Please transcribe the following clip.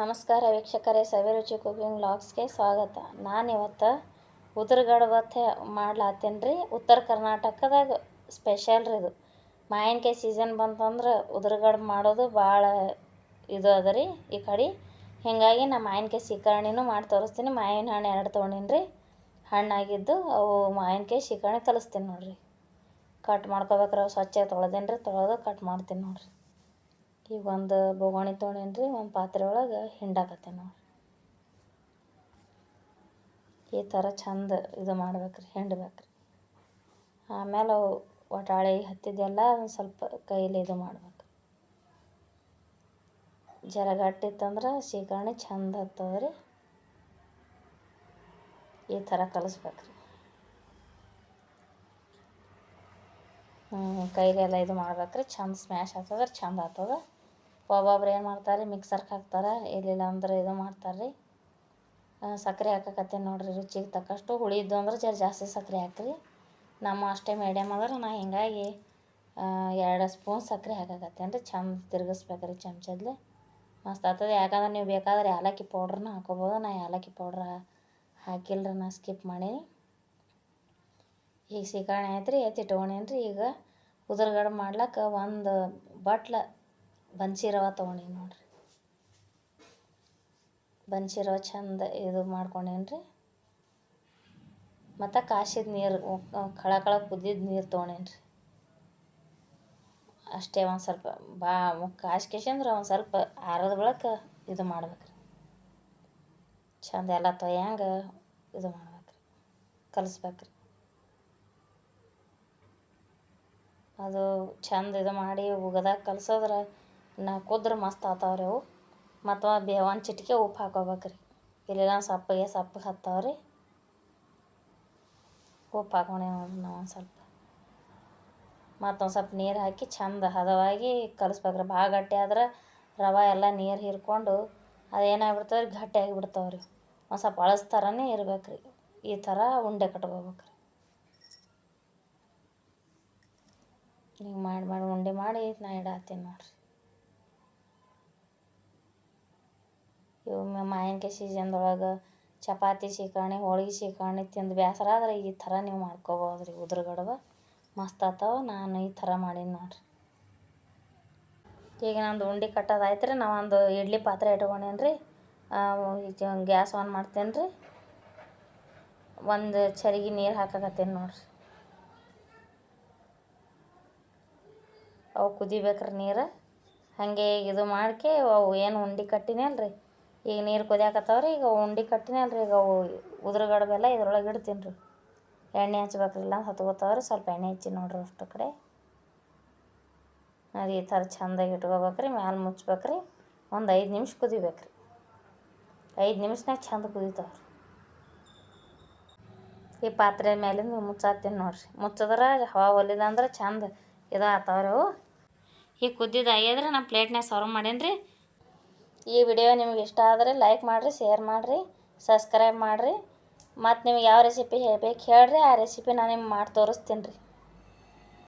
ನಮಸ್ಕಾರ ವೀಕ್ಷಕರೇ ಸವಿರುಚಿ ಕುಕಿಂಗ್ ಲಾಗ್ಸ್ಗೆ ಸ್ವಾಗತ. ನಾನು ಇವತ್ತು ಉದುರುಗಡ್ಬತ್ತೆ ಮಾಡ್ಲಾತ್ತೀನಿ ರೀ ಉತ್ತರ ಕರ್ನಾಟಕದಾಗ ಸ್ಪೆಷಲ್ ರೀ ಇದು. ಮಾವಿನಕಾಯಿ ಸೀಸನ್ ಬಂತಂದ್ರೆ ಉದುರುಗಡ್ಬು ಮಾಡೋದು ಭಾಳ ಇದು ಅದ ರೀ ಈ ಕಡೆ. ಹೀಗಾಗಿ ನಾ ಮಾವಿನಕಾಯಿ ಸೀಕರ್ಣಿನೂ ಮಾಡಿ ತೋರಿಸ್ತೀನಿ. ಮಾವಿನ ಹಣ್ಣು ಎರಡು ತೊಗೊಂಡಿನಿ ರೀ ಹಣ್ಣಾಗಿದ್ದು ಅವು ಮಾವಿನಕಾಯಿ ಸೀಕರ್ಣಿ ಕಲಿಸ್ತೀನಿ ನೋಡಿರಿ. ಕಟ್ ಮಾಡ್ಕೋಬೇಕ್ರಿ ಅವು ಸ್ವಚ್ಛ ತೊಳೆದೇನಿ ರೀ ತೊಳೆದು ಕಟ್ ಮಾಡ್ತೀನಿ ನೋಡಿರಿ. ಈಗ ಒಂದು ಬೊಗಣಿ ರೀ ಒಂದು ಪಾತ್ರೆ ಒಳಗೆ ಹಿಂಡಾಕತ್ತೇನೆ ನೋಡಿ ಈ ಥರ ಚಂದ ಇದು ಮಾಡ್ಬೇಕ್ರಿ, ಹಿಂಡ್ಬೇಕ್ರಿ. ಆಮೇಲೆ ಅವು ಒಟಾಳೆ ಹತ್ತಿದ್ದೆಲ್ಲ ಒಂದು ಸ್ವಲ್ಪ ಕೈಲಿ ಇದು ಮಾಡ್ಬೇಕು ಜರ ಗಟ್ಟಿತ್ತಂದ್ರೆ ಸೀಕರ್ಣಿ ಚಂದ ಹತ್ತದ್ರಿ ಈ ಥರ ಕಲಿಸ್ಬೇಕ್ರಿ. ಹ್ಞೂ ಕೈಲಿ ಎಲ್ಲ ಇದು ಮಾಡ್ಬೇಕ್ರಿ ಚಂದ ಸ್ಮ್ಯಾಶ್ ಆಗ್ತದ್ರೆ ಚಂದ ಆಗ್ತದ. ಒಬ್ಬೊಬ್ರು ಏನು ಮಾಡ್ತಾರೆ ಮಿಕ್ಸರ್ಗೆ ಹಾಕ್ತಾರೆ, ಇಲ್ಲಿಲ್ಲ ಅಂದ್ರೆ ಇದು ಮಾಡ್ತಾರೆ ರೀ ಸಕ್ಕರೆ ಹಾಕಕತ್ತೀನಿ ನೋಡಿರಿ ರುಚಿಗೆ ತಕ್ಕಷ್ಟು. ಹುಳಿ ಇದ್ದು ಅಂದ್ರೆ ಜರ ಜಾಸ್ತಿ ಸಕ್ಕರೆ ಹಾಕ್ರಿ. ನಮ್ಮ ಅಷ್ಟೇ ಮೀಡಿಯಮ್ ಆದ್ರೆ ನಾ ಹಿಂಗಾಗಿ ಎರಡು ಸ್ಪೂನ್ ಸಕ್ಕರೆ ಹಾಕಕತ್ತೇನೆ ರೀ. ಚಂದ ತಿರ್ಗಿಸ್ಬೇಕ್ರಿ ಚಮಚದ್ಲೆ. ಮಸ್ತ್ ಆಗ್ತದೆ. ಯಾಕಂದ್ರೆ ನೀವು ಬೇಕಾದ್ರೆ ಏಲಕ್ಕಿ ಪೌಡ್ರನ್ನ ಹಾಕೋಬೋದು. ನಾ ಏಲಕ್ಕಿ ಪೌಡ್ರ್ ಹಾಕಿಲ್ಲ ನಾ ಸ್ಕಿಪ್ ಮಾಡೀನಿ. ಈಗ ಸೀಕರಣೆ ಆಯ್ತು ರೀ ಎತ್ತಿ ಇಟ್ಕೊಂಡೇನಿ ರೀ ಈಗ ಉದುರ್ಗಡೆ ಮಾಡ್ಲಿಕ್ಕೆ ಒಂದು ಬಟ್ಲ ಬನ್ಸಿ ರವೆ ತೊಗೊಂಡೀನಿ ನೋಡಿರಿ. ಬನ್ಸಿ ಚಂದ ಇದು ಮಾಡ್ಕೊಂಡೇನಿ ರೀ ಮತ್ತು ಕಾಸಿದ ನೀರು ಕಳ ಕಳ ಕುದ್ದಿದ ನೀರು ತೊಗೊಂಡೇನಿ ರೀ ಅಷ್ಟೇ ಒಂದು ಸ್ವಲ್ಪ, ಬಾ ಕಾಸ್ಕೇಶಂದ್ರೆ ಒಂದು ಸ್ವಲ್ಪ ಆರದ ಬಳಕ ಇದು ಮಾಡ್ಬೇಕು ರೀ ಚಂದ ಎಲ್ಲ ತೊಯ್ಯಂಗೆ ಇದು ಮಾಡ್ಬೇಕು ರೀ ಕಲಿಸ್ಬೇಕು ರೀ ಅದು ಚಂದ ಇದು ಮಾಡಿ ಉಗದಾಗ ಕಲ್ಸಿದ್ರೆ ನಾ ಕುದ್ರೆ ಮಸ್ತ್ ಆತಾವ್ರಿ ಅವು. ಮತ್ತು ಬೇ ಚಿಟಿಕೆ ಉಪ್ಪು ಹಾಕೋಬೇಕ್ರಿ. ಇಲ್ಲೆಲ್ಲ ಸಪ್ಪಗೆ ಸಪ್ಪಗೆ ಹತ್ತಾವ್ರಿ. ಉಪ್ಪು ಹಾಕೋಣ ನೋಡ್ರಿ ನಾವು ಒಂದು ಸ್ವಲ್ಪ ಮತ್ತೊಂದು ಸ್ವಲ್ಪ ನೀರು ಹಾಕಿ ಚಂದ ಹದವಾಗಿ ಕಲಿಸ್ಬೇಕ್ರಿ. ಭಾಳ ಗಟ್ಟಿ ಆದ್ರೆ ರವೆ ಎಲ್ಲ ನೀರು ಹೀರ್ಕೊಂಡು ಅದೇನಾಗ್ಬಿಡ್ತಾವೆ ರೀ ಗಟ್ಟಿ ಆಗಿಬಿಡ್ತಾವೆ ರೀ ಒಂದು ಸ್ವಲ್ಪ ಅಳಸ್ತಾರನೇ ರೀ ಈ ಥರ ಉಂಡೆ ಕಟ್ಕೋಬೇಕು ರೀ ಹಿಂಗೆ ಮಾಡಿ ಮಾಡಿ ಉಂಡೆ ಮಾಡಿ ನಾ ಇಡಾತೀನಿ ನೋಡಿರಿ. ಇವು ಮಾವಿನ್ಕಾಯಿ ಸೀಸನ್ದೊಳಗೆ ಚಪಾತಿ ಸೀಕರ್ಣಿ ಹೋಳ್ಗೆ ಸೀಕರ್ಣಿ ತಿಂದು ಬೇಸರ ಆದ್ರೆ ಈ ಥರ ನೀವು ಮಾಡ್ಕೋಬೋದು ರೀ ಉದುರುಗಡ್ಬು ಮಸ್ತ್ ಆಗ್ತಾವೆ ನಾನು ಈ ಥರ ಮಾಡೀನಿ ನೋಡಿರಿ. ಈಗ ನಂದು ಉಂಡೆ ಕಟ್ಟೋದಾಯ್ತು ರೀ ನಾ ಒಂದು ಇಡ್ಲಿ ಪಾತ್ರೆ ಇಟ್ಕೊಂಡೇನಿ ರೀ ಗ್ಯಾಸ್ ಆನ್ ಮಾಡ್ತೇನೆ ರೀ ಒಂದು ಚರಿಗೆ ನೀರು ಹಾಕಕತ್ತೇನೆ ನೋಡಿರಿ. ಅವು ಕುದಿಬೇಕ್ರಿ ನೀರು. ಹಾಗೆ ಇದು ಮಾಡ್ಕೆ ಅವು ಏನು ಉಂಡೆ ಕಟ್ಟಿನಲ್ಲ ರೀ ಈಗ ನೀರು ಕುದಿಯಾಕತ್ತಾವ ರೀ ಈಗ ಉಂಡೆ ಕಟ್ಟಿನಲ್ಲ ರೀ ಈಗ ಅವು ಉದುರುಗಡ್ಬೆಲ್ಲ ಇದ್ರೊಳಗೆ ಇಡ್ತೀನಿ ರೀ ಎಣ್ಣೆ ಹಚ್ಬೇಕ್ರಿ ಇಲ್ಲ ರೀ ಸ್ವಲ್ಪ ಎಣ್ಣೆ ಹಚ್ಚಿ ನೋಡ್ರಿ ಅಷ್ಟು ಕಡೆ. ಅದು ಈ ಥರ ಚೆಂದಾಗಿ ಇಟ್ಕೋಬೇಕ್ರಿ, ಮ್ಯಾಲೆ ಮುಚ್ಬೇಕ್ರಿ, ಒಂದು ಐದು ನಿಮಿಷ ಕುದಿಬೇಕ್ರಿ. ಐದು ನಿಮಿಷನಾಗ ಚಂದ ಕುದಿತಾವ್ರಿ. ಈ ಪಾತ್ರೆ ಮೇಲಿಂದ ಮುಚ್ಚಾತೀನಿ ನೋಡ್ರಿ. ಮುಚ್ಚಿದ್ರೆ ಹವಾ ಒಲಿದ ಅಂದ್ರೆ ಚಂದ ಇದು ಆತಾವ್ರಿ ಅವು ಈಗ ಕುದ್ದಿದ್ದು ನಾನು ಪ್ಲೇಟ್ನಾಗ ಸರ್ವ್ ಮಾಡೀನಿ ರೀ ಈ ವಿಡಿಯೋ ನಿಮ್ಗೆ ಇಷ್ಟ ಆದರೆ ಲೈಕ್ ಮಾಡಿರಿ ಶೇರ್ ಮಾಡಿರಿ ಸಬ್ಸ್ಕ್ರೈಬ್ ಮಾಡಿರಿ. ಮತ್ತು ನಿಮ್ಗೆ ಯಾವ ರೆಸಿಪಿ ಬೇಕು ಹೇಳ್ರಿ, ಆ ರೆಸಿಪಿ ನಾನು ನಿಮ್ಗೆ ಮಾಡಿ ತೋರಿಸ್ತೀನಿ ರೀ.